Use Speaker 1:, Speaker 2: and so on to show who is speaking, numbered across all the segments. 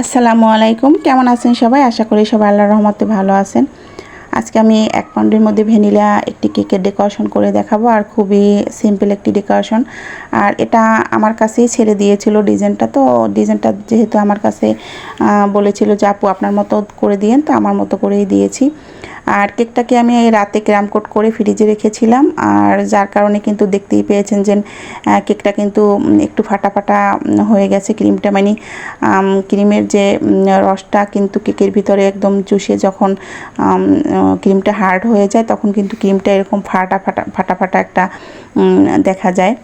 Speaker 1: আসসালামু আলাইকুম। কেমন আছেন সবাই? আশা করি সবাই আল্লাহর রহমতে ভালো আছেন। আজকে আমি এক পাউন্ডের মধ্যে ভ্যানিলা একটি কেকের ডেকোরেশন করে দেখাবো, আর খুবই সিম্পল একটি ডেকোরেশন। আর এটা আমার কাছেই ছেড়ে দিয়েছিল ডিজাইনটা, তো ডিজাইনটা যেহেতু আমার কাছে বলেছিল যে আপু আপনার মতো করে দিয়েন, তো আমার মতো করেই দিয়েছি। আর কেকটাকে আমি রাতে ক্রাম কোট করে ফ্রিজে রেখেছিলাম। আর যার কারণে কিন্তু দেখতেই পেয়েছেন যে কেকটা কিন্তু একটু ফাটা ফাটা হয়ে গেছে ক্রিমটা। মানে ক্রিমের যে রসটা কিন্তু কেকের ভিতরে একদম চুষে যখন ক্রিমটা হার্ড হয়ে যায়, তখন কিন্তু ক্রিমটা এরকম ফাটা ফাটা ফাটা ফাটা একটা দেখা যায়।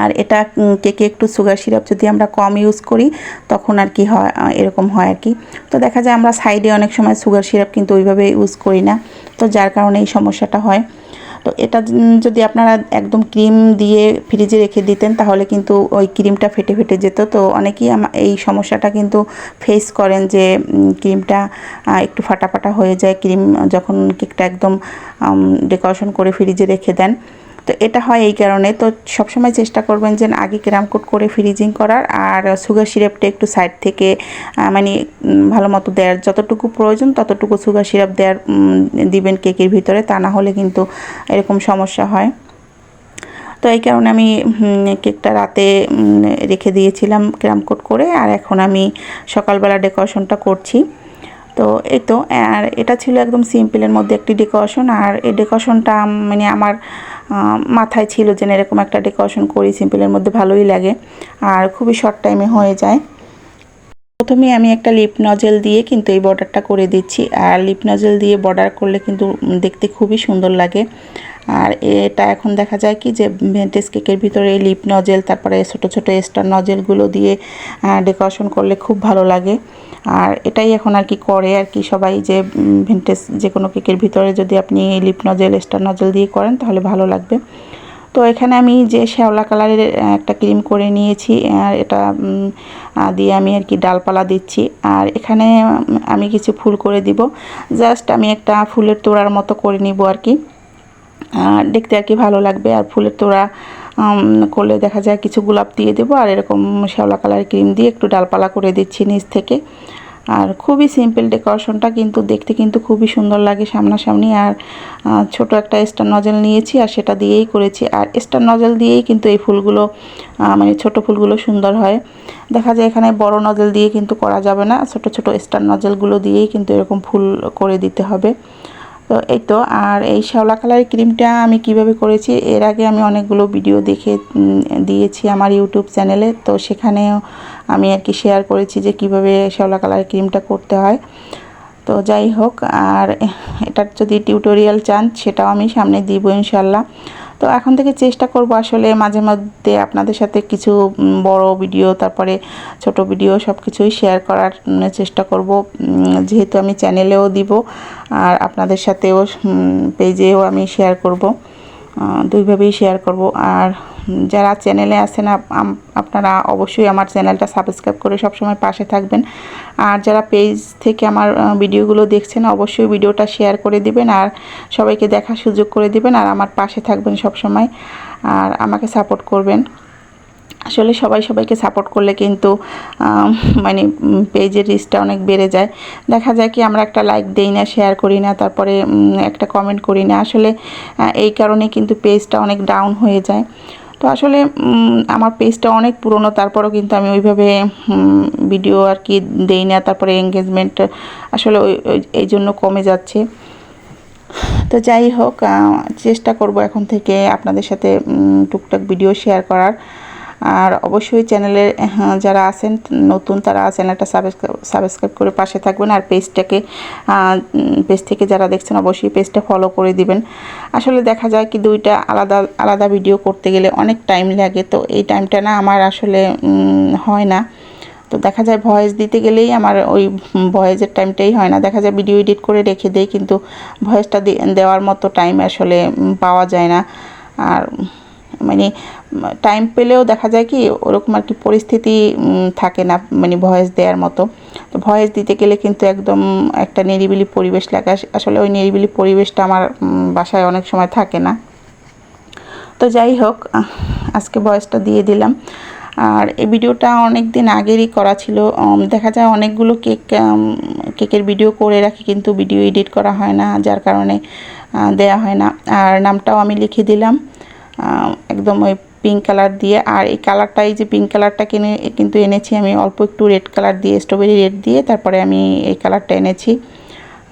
Speaker 1: আর এটা কেকে একটু সুগার সিরাপ যদি আমরা কম ইউজ করি, তখন আর কি হয় এরকম হয় আর কি। তো দেখা যায় আমরা সাইডে অনেক সময় সুগার সিরাপ কিন্তু ওইভাবে ইউজ করি না। তো যার কারণে এই সমস্যাটা হয়। তো এটা যদি আপনারা একদম ক্রিম দিয়ে ফ্রিজে রেখে দিতেন, তাহলে কিন্তু ওই ক্রিমটা ফেটে ফেটে যেত। তো অনেকেই এই সমস্যাটা কিন্তু ফেস করেন যে ক্রিমটা একটু ফাটা ফাটা হয়ে যায়। ক্রিম যখন কেকটা একদম ডেকোরেশন করে ফ্রিজে রেখে দেন। তো এটা হয় এই কারণে। তো সবসময় চেষ্টা করবেন যে আগে ক্রাম কোট করে ফ্রিজিং করার আর সুগার সিরাপটা একটু সাইড থেকে মানে ভালো মতো দেওয়ার যতটুকু প্রয়োজন ততটুকু সুগার সিরাপ দেওয়ার দিবেন কেকের ভিতরে। তা না হলে কিন্তু এরকম সমস্যা হয়। তো এই কারণে আমি কেকটা রাতে রেখে দিয়েছিলাম ক্রাম কোট করে আর এখন আমি সকালবেলা ডেকোরেশনটা করছি। তো এই তো, আর এটা ছিল একদম সিম্পলের মধ্যে একটি ডেকোরেশন আর এই ডেকোরেশনটা মানে আমার মাথায় ছিল যে এরকম একটা ডেকোরেশন করি সিম্পলের মধ্যে ভালোই লাগে। আর খুবই শর্ট টাইমে হয়ে যায়। প্রথমে আমি একটা লিপ নজেল দিয়ে কিন্তু এই বর্ডারটা করে দিচ্ছি। আর লিপ নজেল দিয়ে বর্ডার করলে কিন্তু দেখতে খুবই সুন্দর লাগে। আর এটা এখন দেখা যায় কি যে ভেন্টেজ কেকের ভিতরে লিপ নজেল তারপরে ছোটো ছোটো স্টার নজেলগুলো দিয়ে ডেকোরেশন করলে খুব ভালো লাগে। আর এটাই এখন আর কি করে আর কি সবাই যে ভেন্টেজ যে কোনো কেকের ভিতরে যদি আপনি লিপ নজেল স্টার নজেল দিয়ে করেন, তাহলে ভালো লাগবে। তো এখানে আমি যে শ্যাওলা কালারের একটা ক্রিম করে নিয়েছি, আর এটা দিয়ে আমি আর কি ডালপালা দিচ্ছি। আর এখানে আমি কিছু ফুল করে দিব। জাস্ট আমি একটা ফুলের তোড়ার মতো করে নিব আর কি। দেখতে আর কি ভালো লাগবে। আর ফুলের তোড়া করলে দেখা যায় কিছু গোলাপ দিয়ে দেবো। আর এরকম শ্যাওলা কালার ক্রিম দিয়ে একটু ডালপালা করে দিচ্ছি নিচ থেকে। আর খুবই সিম্পল ডেকোরেশনটা কিন্তু দেখতে কিন্তু খুবই সুন্দর লাগে সামনাসামনি। আর ছোট একটা স্টার নজল নিয়েছি আর সেটা দিয়েই করেছি। আর স্টার নজল দিয়েই কিন্তু এই ফুলগুলো মানে ছোট ফুলগুলো সুন্দর হয়। দেখা যায় এখানে বড় নজল দিয়ে কিন্তু করা যাবে না। ছোট ছোট স্টার নজলগুলো দিয়েই কিন্তু এরকম ফুল করে দিতে হবে। তো এই তো, আর এই শ্যাওলা কালারের ক্রিমটা আমি কীভাবে করেছি, এর আগে আমি অনেকগুলো ভিডিও দেখে দিয়েছি আমার ইউটিউব চ্যানেলে, তো সেখানেও আমি আর কি শেয়ার করেছি যে কীভাবে শ্যাওলা কালারের ক্রিমটা করতে হয়। তো যাই হোক, আর এটার যদি টিউটোরিয়াল চান, সেটাও আমি সামনে দিব ইনশাল্লাহ তো এখন থেকে চেষ্টা করব আসলে মাঝে মধ্যে আপনাদের সাথে কিছু বড় ভিডিও তারপরে ছোট ভিডিও সব কিছুই শেয়ার করার চেষ্টা করব। যেহেতু আমি চ্যানেলেও দিব, আর আপনাদের সাথেও পেজেও আমি শেয়ার করব। দুইভাবেই শেয়ার করব। আর যারা চ্যানেলে আছেন, আপ- আপনারা অবশ্যই আমার চ্যানেলটা সাবস্ক্রাইব করে সবসময় পাশে থাকবেন। আর যারা পেজ থেকে আমার ভিডিওগুলো দেখছেন, অবশ্যই ভিডিওটা শেয়ার করে দিবেন আর সবাইকে দেখার সুযোগ করে দিবেন আর আমার পাশে থাকবেন সবসময় আর আমাকে সাপোর্ট করবেন। আসলে সবাই সবাইকে সাপোর্ট করলে কিন্তু মানে পেজের রিচটা অনেক বেড়ে যায়। দেখা যায় কি আমরা একটা লাইক দেই না শেয়ার করি না, তারপরে একটা কমেন্ট করি না। আসলে এই কারণে কিন্তু পেজটা অনেক ডাউন হয়ে যায়। তো আসলে আমার পেজটা অনেক পুরনো, তারপরও কিন্তু আমি ওইভাবে ভিডিও আর কি দেই না, তারপরে এঙ্গেজমেন্ট আসলে ওই এই জন্য কমে যাচ্ছে। তো যাই হোক চেষ্টা করব এখন থেকে আপনাদের সাথে টুকটাক ভিডিও শেয়ার করার। আর অবশ্যই চ্যানেলে যারা আছেন, নতুন তারা চ্যানেলটা সাবস্ক্রাইব সাবস্ক্রাইব করে পাশে থাকবেন আর পেজটাকে পেজ থেকে যারা দেখছেন অবশ্যই পেজটা ফলো করে দিবেন। আসলে দেখা যায় কি দুইটা আলাদা আলাদা ভিডিও করতে গেলে অনেক টাইম লাগে, তো এই টাইমটা না আমার আসলে হয় না। তো দেখা যায় ভয়েস দিতে গেলেই আমার ওই ভয়েসের টাইমটাই হয় না। দেখা যায় ভিডিও এডিট করে রেখে দেই, কিন্তু ভয়েসটা দেওয়ার মতো টাইম আসলে পাওয়া যায় না। আর মানে টাইম পেলেও দেখা যায় কি, ওরকম আর কি পরিস্থিতি থাকে না মানে ভয়েস দেওয়ার মতো। তো ভয়েস দিতে গেলে কিন্তু একদম একটা নিরিবিলি পরিবেশ লাগে। আসলে ওই নিরিবিলি পরিবেশটা আমার বাসায় অনেক সময় থাকে না। তো যাই হোক আজকে ভয়েসটা দিয়ে দিলাম। আর এই ভিডিওটা অনেক দিন আগেরই করা ছিল। দেখা যায় অনেকগুলো কেক কেকের ভিডিও করে রাখি, কিন্তু ভিডিও এডিট করা হয় না, যার কারণে দেয়া হয় না। আর নামটাও আমি লিখে দিলাম। একদম ওই পিঙ্ক কালার দিয়ে। আর এই কালারটা এই যে পিঙ্ক কালারটা কিনে কিন্তু এনেছি আমি অল্প একটু রেড কালার দিয়ে স্ট্রবেরি রেড দিয়ে, তারপরে আমি এই কালারটা এনেছি।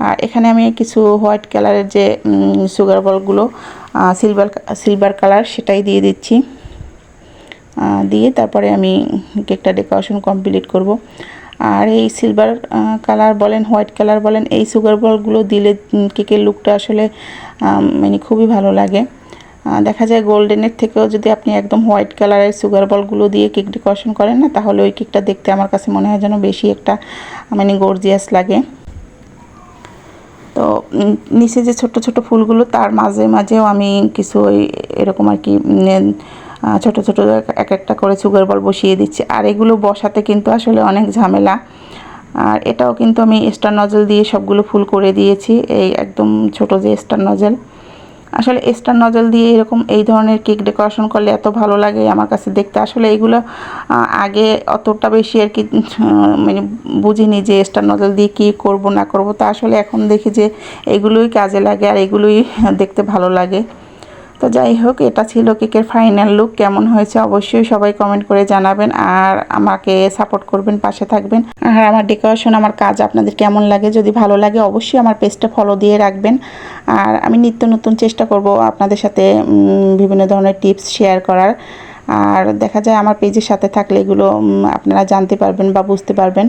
Speaker 1: আর এখানে আমি কিছু হোয়াইট কালারের যে সুগার বলগুলো সিলভার সিলভার কালার সেটাই দিয়ে দিচ্ছি। দিয়ে তারপরে আমি কেকটা ডেকোরেশন কমপ্লিট করব। আর এই সিলভার কালার বলেন হোয়াইট কালার বলেন, এই সুগার বলগুলো দিলে কেকের লুকটা আসলে মানে খুবই ভালো লাগে। দেখা যায় গোল্ডেনের থেকেও যদি আপনি একদম হোয়াইট কালারের সুগার বলগুলো দিয়ে কেক ডেকোরেশন করেন না, তাহলে ওই কেকটা দেখতে আমার কাছে মনে হয় যেন বেশি একটা মানে গর্জিয়াস লাগে। তো নিচে যে ছোট ছোট ফুলগুলো, তার মাঝে মাঝেও আমি কিছু ওই এরকম আর কি ছোট ছোট এক- এক একটা করে সুগার বল বসিয়ে দিচ্ছি। আর এগুলো বসাতে কিন্তু আসলে অনেক ঝামেলা। আর এটাও কিন্তু আমি স্টার নজল দিয়ে সবগুলো ফুল করে দিয়েছি, এই একদম ছোট যে স্টার নজল। আসলে স্টার নজল দিয়ে এরকম এই ধরনের কেক ডেকোরেশন করলে এত ভালো লাগে আমার কাছে দেখতে। আসলে এগুলো আগে অতটা বেশি আর কি মানে বুঝিনি যে স্টার নজল দিয়ে কী করব না করব। তা আসলে এখন দেখি যে এগুলোই কাজে লাগে আর এগুলোই দেখতে ভালো লাগে। তো যাই হোক, এটা ছিল কেকের ফাইনাল লুক, কেমন হয়েছে অবশ্যই সবাই কমেন্ট করে জানাবেন আর আমাকে সাপোর্ট করবেন, পাশে থাকবেন। আর আমার ডেকোরেশন, আমার কাজ আপনাদের কেমন লাগে, যদি ভালো লাগে অবশ্যই আমার পেজটা ফলো দিয়ে রাখবেন। আর আমি নিত্য নতুন চেষ্টা করব আপনাদের সাথে বিভিন্ন ধরনের টিপস শেয়ার করার। আর দেখা যায় আমার পেজের সাথে থাকলে এগুলো আপনারা জানতে পারবেন বা বুঝতে পারবেন।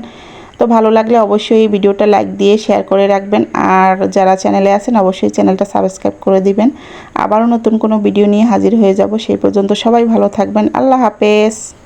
Speaker 1: তো ভালো লাগলে অবশ্যই ভিডিওটা লাইক দিয়ে শেয়ার করে রাখবেন। আর যারা চ্যানেলে আছেন, অবশ্যই চ্যানেলটা সাবস্ক্রাইব করে দিবেন। আবারও নতুন কোনো ভিডিও নিয়ে হাজির হয়ে যাব। সেই পর্যন্ত সবাই ভালো থাকবেন। আল্লাহ হাফেজ।